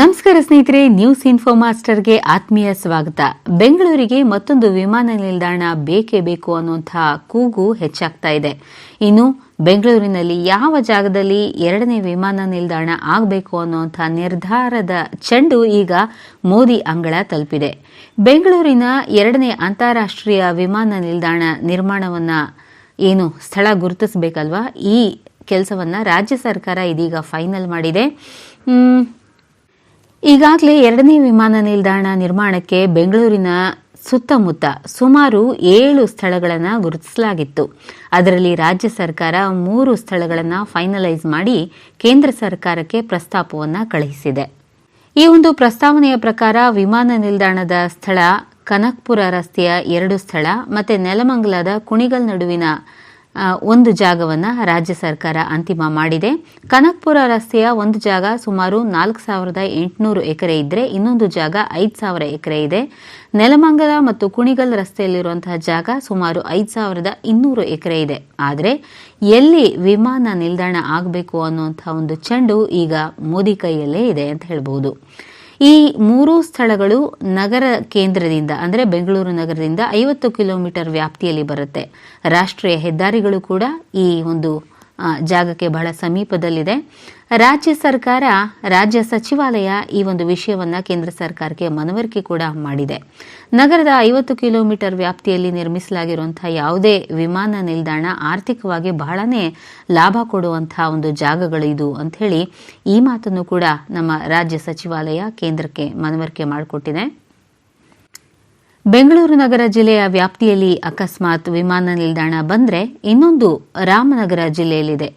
ನಮಸ್ಕಾರ ಸ್ನೇಹಿತರೆ news info ಮಾಸ್ಟರ್ಗೆ ಆತ್ಮೀಯ ಸ್ವಾಗತ. ಬೆಂಗಳೂರಿಗೆ ಮತ್ತೊಂದು ವಿಮಾನ ನಿಲ್ದಾಣ ಬೇಕೇ ಬೇಕು ಅನ್ನುವಂತಹ ಕೂಗು ಹೆಚ್ಚಾಗ್ತಾ ಇದೆ. ಇನ್ನು ಬೆಂಗಳೂರಿನಲ್ಲಿ ಯಾವ ಜಾಗದಲ್ಲಿ ಎರಡನೇ ವಿಮಾನ ನಿಲ್ದಾಣ ಆಗಬೇಕು ಅನ್ನುವಂಥ ನಿರ್ಧಾರದ ಚೆಂಡು ಈಗ ಮೋದಿ ಅಂಗಳ ತಲುಪಿದೆ. ಬೆಂಗಳೂರಿನ ಎರಡನೇ ಅಂತಾರಾಷ್ಟ್ರೀಯ ವಿಮಾನ ನಿಲ್ದಾಣ ನಿರ್ಮಾಣವನ್ನ ಏನು ಸ್ಥಳ ಗುರುತಿಸಬೇಕಲ್ವಾ? ಈ ಕೆಲಸವನ್ನ ರಾಜ್ಯ ಸರ್ಕಾರ ಇದೀಗ ಫೈನಲ್ ಮಾಡಿದೆ. ಈಗಾಗಲೇ ಎರಡನೇ ವಿಮಾನ ನಿಲ್ದಾಣ ನಿರ್ಮಾಣಕ್ಕೆ ಬೆಂಗಳೂರಿನ ಸುತ್ತಮುತ್ತ ಸುಮಾರು ಏಳು ಸ್ಥಳಗಳನ್ನು ಗುರುತಿಸಲಾಗಿತ್ತು. ಅದರಲ್ಲಿ ರಾಜ್ಯ ಸರ್ಕಾರ ಮೂರು ಸ್ಥಳಗಳನ್ನು ಫೈನಲೈಸ್ ಮಾಡಿ ಕೇಂದ್ರ ಸರ್ಕಾರಕ್ಕೆ ಪ್ರಸ್ತಾಪವನ್ನು ಕಳುಹಿಸಿದೆ. ಈ ಒಂದು ಪ್ರಸ್ತಾವನೆಯ ಪ್ರಕಾರ ವಿಮಾನ ನಿಲ್ದಾಣದ ಸ್ಥಳ ಕನಕ್ಪುರ ರಸ್ತೆಯ ಎರಡು ಸ್ಥಳ ಮತ್ತು ನೆಲಮಂಗಲದ ಕುಣಿಗಲ್ ನಡುವಿನ ಒಂದು ಜಾಗವನ್ನು ರಾಜ್ಯ ಸರ್ಕಾರ ಅಂತಿಮ ಮಾಡಿದೆ. ಕನಕ್ಪುರ ರಸ್ತೆಯ ಒಂದು ಜಾಗ ಸುಮಾರು ನಾಲ್ಕು ಸಾವಿರದ ಎಂಟುನೂರು ಎಕರೆ ಇದ್ದರೆ ಇನ್ನೊಂದು ಜಾಗ ಐದು ಸಾವಿರ ಎಕರೆ ಇದೆ. ನೆಲಮಂಗಲ ಮತ್ತು ಕುಣಿಗಲ್ ರಸ್ತೆಯಲ್ಲಿರುವಂತಹ ಜಾಗ ಸುಮಾರು ಐದು ಸಾವಿರದ ಇನ್ನೂರು ಎಕರೆ ಇದೆ. ಆದರೆ ಎಲ್ಲಿ ವಿಮಾನ ನಿಲ್ದಾಣ ಆಗಬೇಕು ಅನ್ನುವಂಥ ಒಂದು ಚೆಂಡು ಈಗ ಮೋದಿ ಕೈಯಲ್ಲೇ ಇದೆ ಅಂತ ಹೇಳ್ಬಹುದು ಈ ಮೂರೂ ಸ್ಥಳಗಳು ನಗರ ಕೇಂದ್ರದಿಂದ, ಅಂದರೆ ಬೆಂಗಳೂರು ನಗರದಿಂದ ಐವತ್ತು ಕಿಲೋಮೀಟರ್ ವ್ಯಾಪ್ತಿಯಲ್ಲಿ ಬರುತ್ತೆ. ರಾಷ್ಟ್ರೀಯ ಹೆದ್ದಾರಿಗಳು ಕೂಡ ಈ ಒಂದು ಜಾಗಕ್ಕೆ ಬಹಳ ಸಮೀಪದಲ್ಲಿದೆ. ರಾಜ್ಯ ಸರ್ಕಾರ, ರಾಜ್ಯ ಸಚಿವಾಲಯ ಈ ಒಂದು ವಿಷಯವನ್ನು ಕೇಂದ್ರ ಸರ್ಕಾರಕ್ಕೆ ಮನವರಿಕೆ ಕೂಡ ಮಾಡಿದೆ. ನಗರದ ಐವತ್ತು ಕಿಲೋಮೀಟರ್ ವ್ಯಾಪ್ತಿಯಲ್ಲಿ ನಿರ್ಮಿಸಲಾಗಿರುವಂತಹ ಯಾವುದೇ ವಿಮಾನ ನಿಲ್ದಾಣ ಆರ್ಥಿಕವಾಗಿ ಬಹಳನೇ ಲಾಭ ಕೊಡುವಂತಹ ಒಂದು ಜಾಗಗಳು ಇದು ಅಂತ ಹೇಳಿ ಈ ಮಾತನ್ನು ಕೂಡ ನಮ್ಮ ರಾಜ್ಯ ಸಚಿವಾಲಯ ಕೇಂದ್ರಕ್ಕೆ ಮನವರಿಕೆ ಮಾಡಿಕೊಟ್ಟಿದೆ. ಬೆಂಗಳೂರು ನಗರ ಜಿಲ್ಲೆಯ ವ್ಯಾಪ್ತಿಯಲ್ಲಿ ಅಕಸ್ಮಾತ್ ವಿಮಾನ ನಿಲ್ದಾಣ ಬಂದ್ರೆ ಇನ್ನೊಂದು ರಾಮನಗರ ಜಿಲ್ಲೆಯಲ್ಲಿದೆ.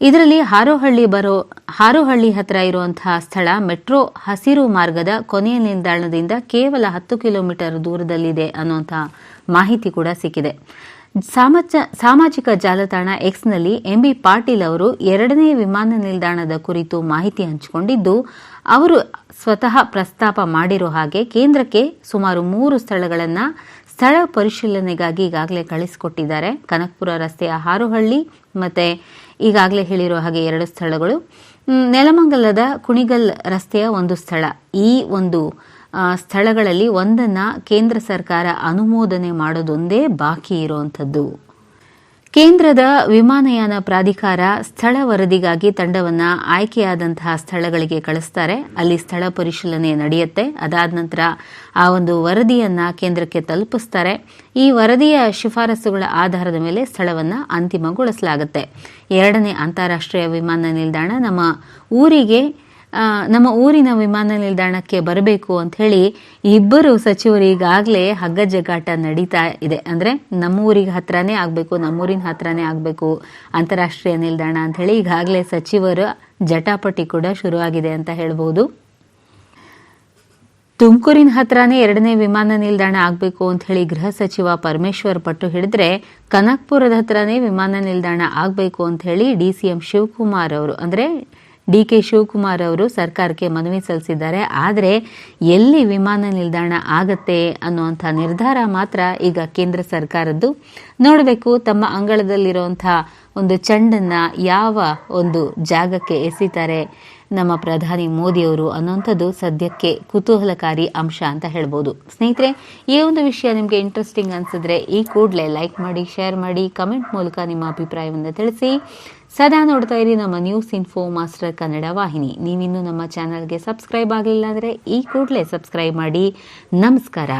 ಇದರಲ್ಲಿ ಹಾರೋಹಳ್ಳಿ ಬರೋ, ಹಾರೋಹಳ್ಳಿ ಹತ್ರ ಇರುವಂತಹ ಸ್ಥಳ ಮೆಟ್ರೋ ಹಸಿರು ಮಾರ್ಗದ ಕೊನೆಯ ನಿಲ್ದಾಣದಿಂದ ಕೇವಲ ಹತ್ತು ಕಿಲೋಮೀಟರ್ ದೂರದಲ್ಲಿದೆ ಅನ್ನುವಂತಹ ಮಾಹಿತಿ ಕೂಡ ಸಿಕ್ಕಿದೆ. ಸಾಮಾಜಿಕ ಜಾಲತಾಣ ಎಕ್ಸ್ನಲ್ಲಿ ಎಂಬಿ ಪಾಟೀಲ್ ಅವರು ಎರಡನೇ ವಿಮಾನ ನಿಲ್ದಾಣದ ಕುರಿತು ಮಾಹಿತಿ ಹಂಚಿಕೊಂಡಿದ್ದು, ಅವರು ಸ್ವತಃ ಪ್ರಸ್ತಾಪ ಮಾಡಿರೋ ಹಾಗೆ ಕೇಂದ್ರಕ್ಕೆ ಸುಮಾರು ಮೂರು ಸ್ಥಳಗಳನ್ನು ಸ್ಥಳ ಪರಿಶೀಲನೆಗಾಗಿ ಈಗಾಗಲೇ ಕಳಿಸಿಕೊಟ್ಟಿದ್ದಾರೆ. ಕನಕಪುರ ರಸ್ತೆಯ ಹಾರುಹಳ್ಳಿ ಮತ್ತೆ ಈಗಾಗಲೇ ಹೇಳಿರೋ ಹಾಗೆ ಎರಡು ಸ್ಥಳಗಳು. ನೆಲಮಂಗಲದ ಕುಣಿಗಲ್ ರಸ್ತೆಯ ಒಂದು ಸ್ಥಳ. ಈ ಒಂದು ಸ್ಥಳಗಳಲ್ಲಿ ಒಂದನ್ನು ಕೇಂದ್ರ ಸರ್ಕಾರ ಅನುಮೋದನೆ ಮಾಡೋದೊಂದೇ ಬಾಕಿ ಇರುವಂಥದ್ದು ಕೇಂದ್ರದ ವಿಮಾನಯಾನ ಪ್ರಾಧಿಕಾರ ಸ್ಥಳ ವರದಿಗಾಗಿ ತಂಡವನ್ನು ಆಯ್ಕೆಯಾದಂತಹ ಸ್ಥಳಗಳಿಗೆ ಕಳಿಸ್ತಾರೆ. ಅಲ್ಲಿ ಸ್ಥಳ ಪರಿಶೀಲನೆ ನಡೆಯುತ್ತೆ. ಅದಾದ ನಂತರ ಆ ಒಂದು ವರದಿಯನ್ನು ಕೇಂದ್ರಕ್ಕೆ ತಲುಪಿಸ್ತಾರೆ. ಈ ವರದಿಯ ಶಿಫಾರಸುಗಳ ಆಧಾರದ ಮೇಲೆ ಸ್ಥಳವನ್ನು ಅಂತಿಮಗೊಳಿಸಲಾಗುತ್ತೆ. ಎರಡನೇ ಅಂತಾರಾಷ್ಟ್ರೀಯ ವಿಮಾನ ನಿಲ್ದಾಣ ನಮ್ಮ ಊರಿಗೆ ನಮ್ಮ ಊರಿನ ವಿಮಾನ ನಿಲ್ದಾಣಕ್ಕೆ ಬರಬೇಕು ಅಂತ ಹೇಳಿ ಇಬ್ಬರು ಸಚಿವರು ಈಗಾಗಲೇ ಹಗ್ಗ ಜಗ್ಗಾಟ ನಡೀತಾ ಇದೆ. ಅಂದ್ರೆ ನಮ್ಮ ಊರಿಗೆ ಹತ್ರನೇ ಆಗಬೇಕು, ನಮ್ಮೂರಿನ ಹತ್ರನೇ ಆಗಬೇಕು, ಅಂತಾರಾಷ್ಟ್ರೀಯ ನಿಲ್ದಾಣ ಅಂತ ಹೇಳಿ ಈಗಾಗಲೇ ಸಚಿವರ ಜಟಾಪಟಿ ಕೂಡ ಶುರುವಾಗಿದೆ ಅಂತ ಹೇಳ್ಬೋದು. ತುಮಕೂರಿನ ಹತ್ರನೇ ಎರಡನೇ ವಿಮಾನ ನಿಲ್ದಾಣ ಆಗಬೇಕು ಅಂತ ಹೇಳಿ ಗೃಹ ಸಚಿವ ಪರಮೇಶ್ವರ್ ಪಟ್ಟು ಹಿಡಿದ್ರೆ ಕನಕ್ಪುರದ ಹತ್ರನೇ ವಿಮಾನ ನಿಲ್ದಾಣ ಆಗಬೇಕು ಅಂತ ಹೇಳಿ ಡಿ ಸಿ ಎಂ ಶಿವಕುಮಾರ್ ಅವರು, ಅಂದ್ರೆ ಡಿ ಕೆ ಶಿವಕುಮಾರ್ ಅವರು ಸರ್ಕಾರಕ್ಕೆ ಮನವಿ ಸಲ್ಲಿಸಿದ್ದಾರೆ. ಆದರೆ ಎಲ್ಲಿ ವಿಮಾನ ನಿಲ್ದಾಣ ಆಗತ್ತೆ ಅನ್ನುವಂಥ ನಿರ್ಧಾರ ಮಾತ್ರ ಈಗ ಕೇಂದ್ರ ಸರ್ಕಾರದ್ದು. ನೋಡಬೇಕು, ತಮ್ಮ ಅಂಗಳದಲ್ಲಿರುವಂಥ ಒಂದು ಚೆಂಡನ್ನು ಯಾವ ಒಂದು ಜಾಗಕ್ಕೆ ಎಸಿತಾರೆ ನಮ್ಮ ಪ್ರಧಾನಿ ಮೋದಿಯವರು ಅನ್ನೋಂಥದ್ದು ಸದ್ಯಕ್ಕೆ ಕುತೂಹಲಕಾರಿ ಅಂಶ ಅಂತ ಹೇಳ್ಬೋದು. ಸ್ನೇಹಿತರೆ, ಈ ಒಂದು ವಿಷಯ ನಿಮಗೆ ಇಂಟ್ರೆಸ್ಟಿಂಗ್ ಅನ್ಸಿದ್ರೆ ಈ ಕೂಡಲೇ ಲೈಕ್ ಮಾಡಿ ಶೇರ್ ಮಾಡಿ ಕಮೆಂಟ್ ಮೂಲಕ ನಿಮ್ಮ ಅಭಿಪ್ರಾಯವನ್ನು ತಿಳಿಸಿ. ಸದಾ ನೋಡ್ತಾ ಇರಿ ನಮ್ಮ ನ್ಯೂಸ್ ಇನ್ಫೋ ಮಾಸ್ಟರ್ ಕನ್ನಡ ವಾಹಿನಿ. ನೀವಿನ್ನೂ ನಮ್ಮ ಚಾನಲ್ಗೆ ಸಬ್ಸ್ಕ್ರೈಬ್ ಆಗಲಿಲ್ಲ ಅಂದರೆ ಈ ಕೂಡಲೇ ಸಬ್ಸ್ಕ್ರೈಬ್ ಮಾಡಿ. ನಮಸ್ಕಾರ.